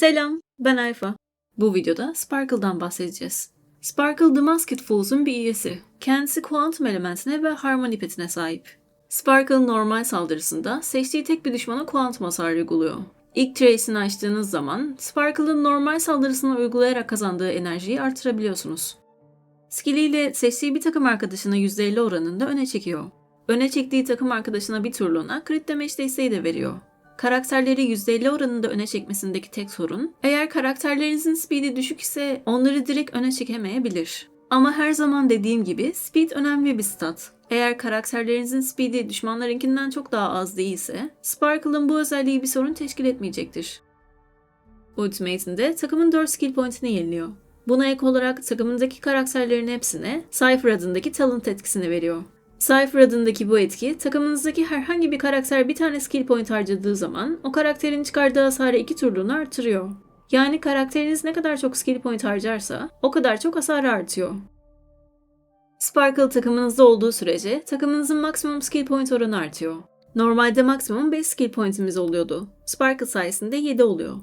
Selam, ben Alfa. Bu videoda Sparkle'dan bahsedeceğiz. Sparkle The Masked Fools'un bir üyesi. Kendisi kuantum elementine ve harmoni petine sahip. Sparkle normal saldırısında seçtiği tek bir düşmana kuantum hasar uyguluyor. İlk trace'ini açtığınız zaman Sparkle'ın normal saldırısını uygulayarak kazandığı enerjiyi artırabiliyorsunuz. Skilliyle seçtiği bir takım arkadaşını %50 oranında öne çekiyor. Öne çektiği takım arkadaşına bir turluğuna crit damage desteği de veriyor. Karakterleri %50 oranında öne çekmesindeki tek sorun, eğer karakterlerinizin speed'i düşük ise onları direkt öne çekemeyebilir. Ama her zaman dediğim gibi speed önemli bir stat. Eğer karakterlerinizin speed'i düşmanlarınkinden çok daha az değilse, Sparkle'ın bu özelliği bir sorun teşkil etmeyecektir. Ultimate'inde takımın 4 skill point'ini yeniliyor. Buna ek olarak takımındaki karakterlerin hepsine Cypher adındaki talent etkisini veriyor. Cypher adındaki bu etki, takımınızdaki herhangi bir karakter bir tane skill point harcadığı zaman o karakterin çıkardığı hasarı iki turluğunu artırıyor. Yani karakteriniz ne kadar çok skill point harcarsa o kadar çok hasarı artıyor. Sparkle takımınızda olduğu sürece takımınızın maksimum skill point oranı artıyor. Normalde maksimum 5 skill pointimiz oluyordu. Sparkle sayesinde 7 oluyor.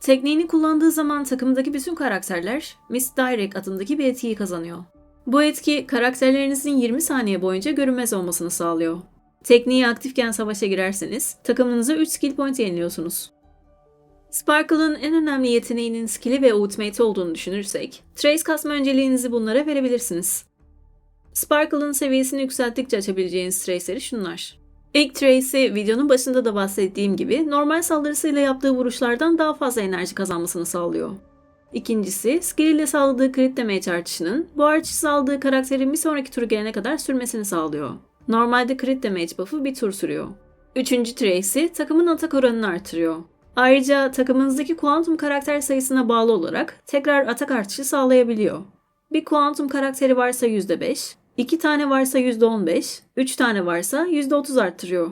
Tekniğini kullandığı zaman takımdaki bütün karakterler Miss Direct adındaki bir etkiyi kazanıyor. Bu etki karakterlerinizin 20 saniye boyunca görünmez olmasını sağlıyor. Tekniği aktifken savaşa girerseniz takımınıza 3 skill point yeniliyorsunuz. Sparkle'ın en önemli yeteneğinin skill'i ve ultimate olduğunu düşünürsek, trace kasma önceliğinizi bunlara verebilirsiniz. Sparkle'ın seviyesini yükselttikçe açabileceğiniz trace'leri şunlar. İlk trace'i videonun başında da bahsettiğim gibi normal saldırısıyla yaptığı vuruşlardan daha fazla enerji kazanmasını sağlıyor. İkincisi, skill ile sağladığı crit damage artışının bu artışı aldığı karakterin bir sonraki turu gelene kadar sürmesini sağlıyor. Normalde crit damage buff'ı bir tur sürüyor. Üçüncü trace'i takımın atak oranını artırıyor. Ayrıca takımınızdaki kuantum karakter sayısına bağlı olarak tekrar atak artışı sağlayabiliyor. Bir kuantum karakteri varsa %5, 2 tane varsa %15, 3 tane varsa %30 arttırıyor.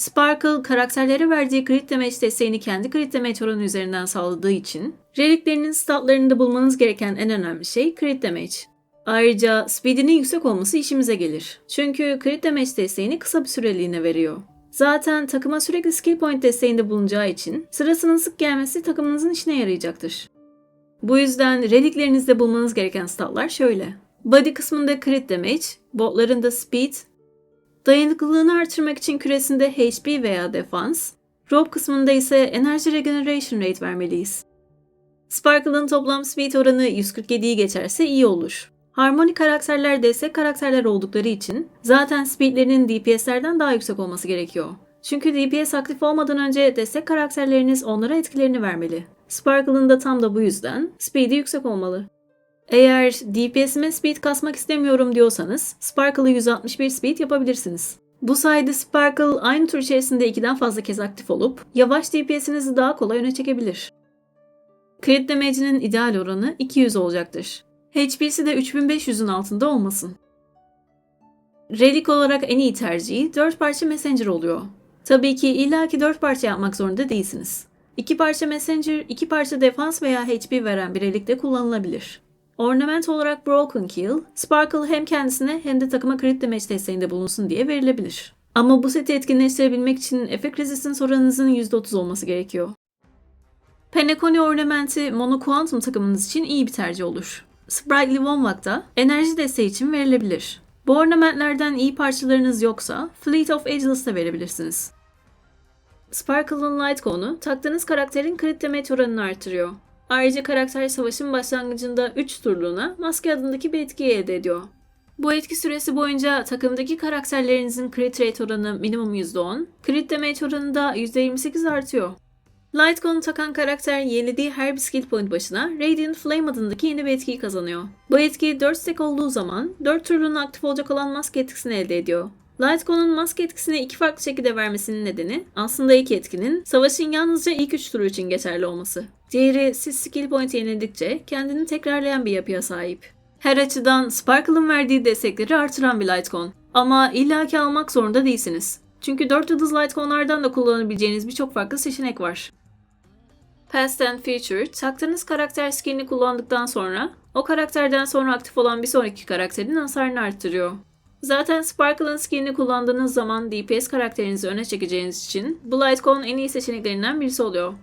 Sparkle karakterlere verdiği crit damage desteğini kendi crit damage oranı üzerinden sağladığı için reliklerinin statlarında bulmanız gereken en önemli şey crit damage. Ayrıca speedinin yüksek olması işimize gelir. Çünkü crit damage desteğini kısa bir süreliğine veriyor. Zaten takıma sürekli skill point desteğinde bulunacağı için sırasının sık gelmesi takımınızın işine yarayacaktır. Bu yüzden reliklerinizde bulmanız gereken statlar şöyle. Body kısmında crit damage, botlarında speed, dayanıklılığını artırmak için küresinde HP veya defans, rope kısmında ise enerji regeneration rate vermeliyiz. Sparkle'ın toplam speed oranı 147'yi geçerse iyi olur. Harmoni karakterler destek karakterler oldukları için zaten speedlerinin DPS'lerden daha yüksek olması gerekiyor. Çünkü DPS aktif olmadan önce destek karakterleriniz onlara etkilerini vermeli. Sparkle'ın da tam da bu yüzden speed'i yüksek olmalı. Eğer DPS'ime speed kasmak istemiyorum diyorsanız Sparkle'ı 161 speed yapabilirsiniz. Bu sayede Sparkle aynı tur içerisinde ikiden fazla kez aktif olup yavaş DPS'inizi daha kolay öne çekebilir. Crit damage'inin ideal oranı 200 olacaktır. HP'si de 3500'ün altında olmasın. Relic olarak en iyi tercihi 4 parça Messenger oluyor. Tabii ki illaki 4 parça yapmak zorunda değilsiniz. 2 parça Messenger, 2 parça defans veya HP veren bir relik de kullanılabilir. Ornament olarak Broken Kill, Sparkle hem kendisine hem de takıma crit damage desteğinde bulunsun diye verilebilir. Ama bu seti etkinleştirebilmek için efekt resistance oranınızın %30 olması gerekiyor. Penacony Ornament'i Mono Quantum takımınız için iyi bir tercih olur. Sprightly Womwag'da enerji desteği için verilebilir. Bu ornamentlerden iyi parçalarınız yoksa Fleet of Ageless'ta verebilirsiniz. Sparkle'ın Light Cone'u taktığınız karakterin crit damage oranını artırıyor. Ayrıca karakter savaşın başlangıcında 3 turluğuna maske adındaki bir etki elde ediyor. Bu etki süresi boyunca takımdaki karakterlerinizin crit rate oranı minimum %10, crit damage oranı da %28 artıyor. Lightgun'u takan karakter yenilediği her bir skill point başına Radiant Flame adındaki yeni bir etkiyi kazanıyor. Bu etki 4 stack olduğu zaman 4 turluğuna aktif olacak olan maske etkisini elde ediyor. Lightgun'un maske etkisini iki farklı şekilde vermesinin nedeni aslında iki etkinin savaşın yalnızca ilk 3 turu için geçerli olması. Diğeri siz skill point yenildikçe kendini tekrarlayan bir yapıya sahip. Her açıdan Sparkle'ın verdiği destekleri artıran bir Lightgun. Ama illaki almak zorunda değilsiniz. Çünkü 4 yıldız Lightgun'lardan da kullanabileceğiniz birçok farklı seçenek var. Past and Future, taktığınız karakter skinini kullandıktan sonra o karakterden sonra aktif olan bir sonraki karakterin hasarını arttırıyor. Zaten Sparkle'ın skinini kullandığınız zaman DPS karakterinizi öne çekeceğiniz için bu Lightcon en iyi seçeneklerinden birisi oluyor.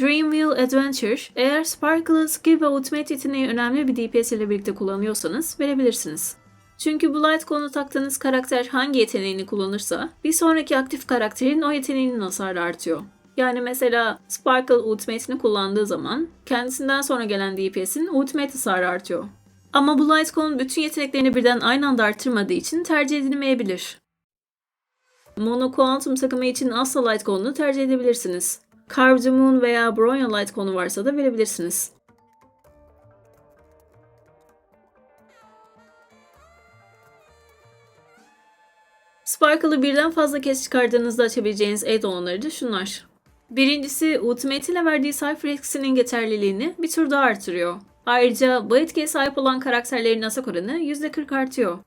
Dreamville Adventure, eğer Sparkle'ı skill ve ultimate yeteneği önemli bir DPS ile birlikte kullanıyorsanız verebilirsiniz. Çünkü bu Lightcone'u taktığınız karakter hangi yeteneğini kullanırsa bir sonraki aktif karakterin o yeteneğinin hasarı artıyor. Yani mesela Sparkle Ultimate'ini kullandığı zaman kendisinden sonra gelen DPS'in Ultimate hasarı artıyor. Ama bu Lightcone bütün yeteneklerini birden aynı anda artırmadığı için tercih edilmeyebilir. Mono Quantum takımı için asla Lightcone'u tercih edebilirsiniz. Carve the Moon veya Bronya Lightcone'u varsa da verebilirsiniz. Sparkle'ı birden fazla kez çıkardığınızda açabileceğiniz add-onları da şunlar. Birincisi Ultimate ile verdiği Cypher etkisinin geçerliliğini bir tur daha artırıyor. Ayrıca bu sahip olan karakterlerin asak oranı %40 artıyor.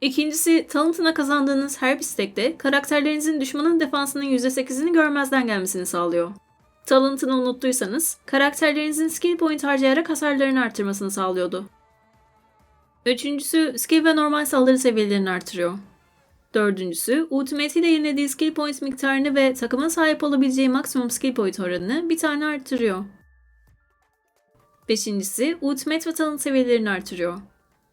İkincisi, talentına kazandığınız her bir stekte karakterlerinizin düşmanın defansının %8'ini görmezden gelmesini sağlıyor. Talentını unuttuysanız, karakterlerinizin skill point harcayarak hasarlarını arttırmasını sağlıyordu. Üçüncüsü, skill ve normal saldırı seviyelerini artırıyor. Dördüncüsü, Ultimate ile yenilediği skill point miktarını ve takımın sahip olabileceği maksimum skill point oranını bir tane arttırıyor. Beşincisi, Ultimate ve talent seviyelerini artırıyor.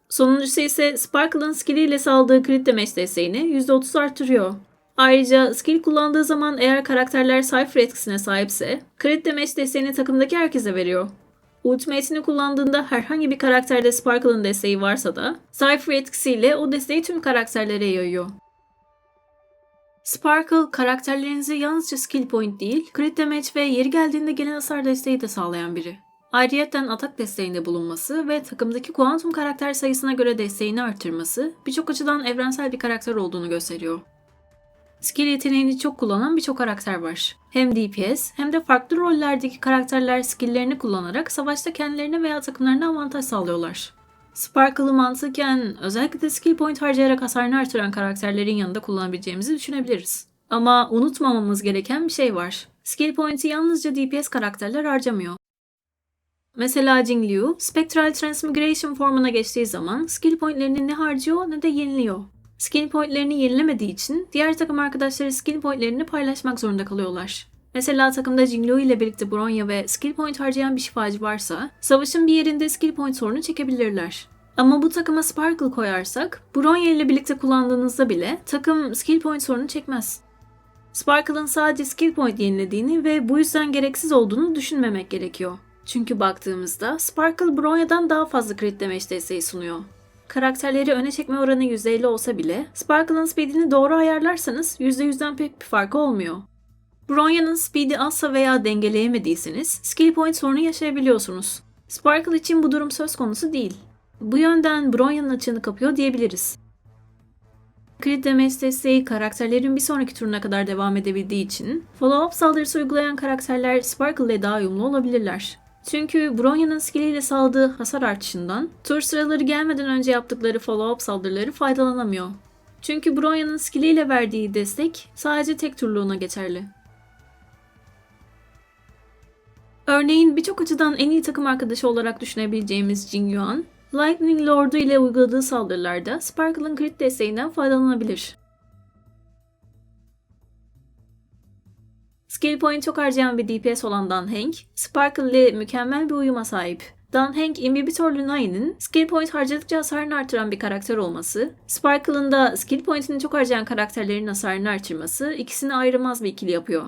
Sonuncusu ise Sparkle'ın skill ile saldığı crit damage desteğini %30 artırıyor. Ayrıca skill kullandığı zaman eğer karakterler Cypher etkisine sahipse, crit damage desteğini takımdaki herkese veriyor. Ultimate'ini kullandığında herhangi bir karakterde Sparkle'ın desteği varsa da, Cypher etkisiyle o desteği tüm karakterlere yayıyor. Sparkle, karakterlerinize yalnızca skill point değil, crit damage ve yeri geldiğinde gelen hasar desteği de sağlayan biri. Ayrıyeten atak desteğinde bulunması ve takımdaki kuantum karakter sayısına göre desteğini arttırması birçok açıdan evrensel bir karakter olduğunu gösteriyor. Skill yeteneğini çok kullanan birçok karakter var. Hem DPS hem de farklı rollerdeki karakterler skilllerini kullanarak savaşta kendilerine veya takımlarına avantaj sağlıyorlar. Sparkle'ı mantıken özellikle de skill point harcayarak hasarını artıran karakterlerin yanında kullanabileceğimizi düşünebiliriz. Ama unutmamamız gereken bir şey var. Skill point'i yalnızca DPS karakterler harcamıyor. Mesela Jing Liu, Spectral Transmigration formuna geçtiği zaman skill pointlerini ne harcıyor ne de yeniliyor. Skill pointlerini yenilemediği için diğer takım arkadaşları skill pointlerini paylaşmak zorunda kalıyorlar. Mesela takımda Jing Liu ile birlikte Bronya ve skill point harcayan bir şifacı varsa, savaşın bir yerinde skill point sorunu çekebilirler. Ama bu takıma Sparkle koyarsak, Bronya ile birlikte kullandığınızda bile takım skill point sorunu çekmez. Sparkle'ın sadece skill point yenilediğini ve bu yüzden gereksiz olduğunu düşünmemek gerekiyor. Çünkü baktığımızda Sparkle Bronya'dan daha fazla crit damage desteği sunuyor. Karakterleri öne çekme oranı %50 olsa bile Sparkle'ın speedini doğru ayarlarsanız %100'den pek bir farkı olmuyor. Bronya'nın speedi azsa veya dengeleyemediyseniz skill point sorunu yaşayabiliyorsunuz. Sparkle için bu durum söz konusu değil. Bu yönden Bronya'nın açığını kapıyor diyebiliriz. Crit damage desteği karakterlerin bir sonraki turuna kadar devam edebildiği için follow-up saldırısı uygulayan karakterler Sparkle ile daha uyumlu olabilirler. Çünkü Bronya'nın skilliyle saldığı hasar artışından tur sıraları gelmeden önce yaptıkları follow-up saldırıları faydalanamıyor. Çünkü Bronya'nın skilliyle verdiği destek sadece tek turluğuna geçerli. Örneğin birçok açıdan en iyi takım arkadaşı olarak düşünebileceğimiz Jing Yuan, Lightning Lord'u ile uyguladığı saldırılarda Sparkle'ın crit desteğinden faydalanabilir. Skill point çok harcayan bir DPS olan Dan Hank, Sparkle ile mükemmel bir uyuma sahip. Dan Hank, Inhibitor Lunai'nin skill point harcadıkça hasarını artıran bir karakter olması, Sparkle'ın da skill pointini çok harcayan karakterlerin hasarını artırması ikisini ayrılmaz bir ikili yapıyor.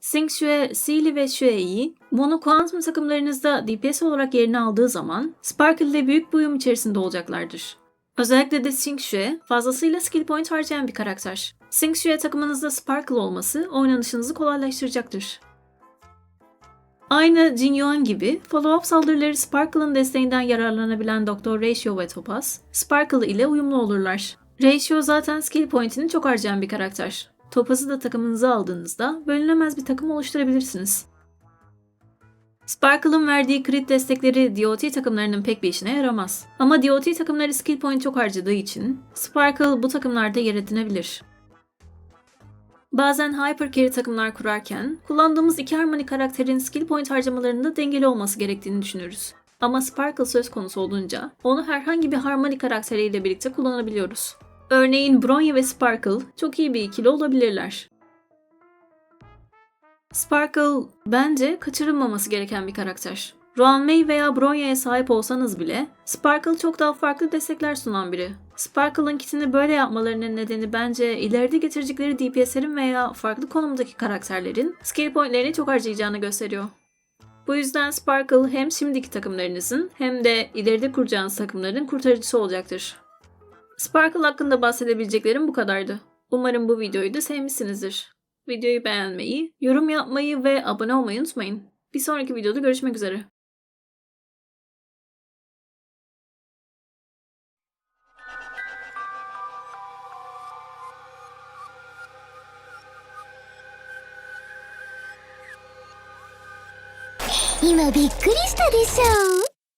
Sing Shue, Sealy ve Shue'yi Mono Quantum takımlarınızda DPS olarak yerini aldığı zaman Sparkle ile büyük bir uyum içerisinde olacaklardır. Özellikle de Sing Shue fazlasıyla skill point harcayan bir karakter. Sing Shue takımınızda Sparkle olması oynanışınızı kolaylaştıracaktır. Aynı Jin Yuan gibi follow-up saldırıları Sparkle'ın desteğinden yararlanabilen Dr. Ratio ve Topaz, Sparkle ile uyumlu olurlar. Ratio zaten skill pointini çok harcayan bir karakter. Topaz'ı da takımınıza aldığınızda bölünemez bir takım oluşturabilirsiniz. Sparkle'ın verdiği crit destekleri DOT takımlarının pek bir işine yaramaz. Ama DOT takımları skill point çok harcadığı için Sparkle bu takımlarda yer edinebilir. Bazen hyper carry takımlar kurarken kullandığımız iki harmoni karakterin skill point harcamalarında dengeli olması gerektiğini düşünürüz. Ama Sparkle söz konusu olunca onu herhangi bir harmoni karakteriyle birlikte kullanabiliyoruz. Örneğin Bronya ve Sparkle çok iyi bir ikili olabilirler. Sparkle bence kaçırılmaması gereken bir karakter. Rowan May veya Bronya'ya sahip olsanız bile Sparkle çok daha farklı destekler sunan biri. Sparkle'ın kitini böyle yapmalarının nedeni bence ileride getirecekleri DPS'lerin veya farklı konumdaki karakterlerin skill pointlerini çok harcayacağını gösteriyor. Bu yüzden Sparkle hem şimdiki takımlarınızın hem de ileride kuracağınız takımların kurtarıcısı olacaktır. Sparkle hakkında bahsedebileceklerim bu kadardı. Umarım bu videoyu da sevmişsinizdir. Videoyu beğenmeyi, yorum yapmayı ve abone olmayı unutmayın. Bir sonraki videoda görüşmek üzere. 今びっくりしたでしょう？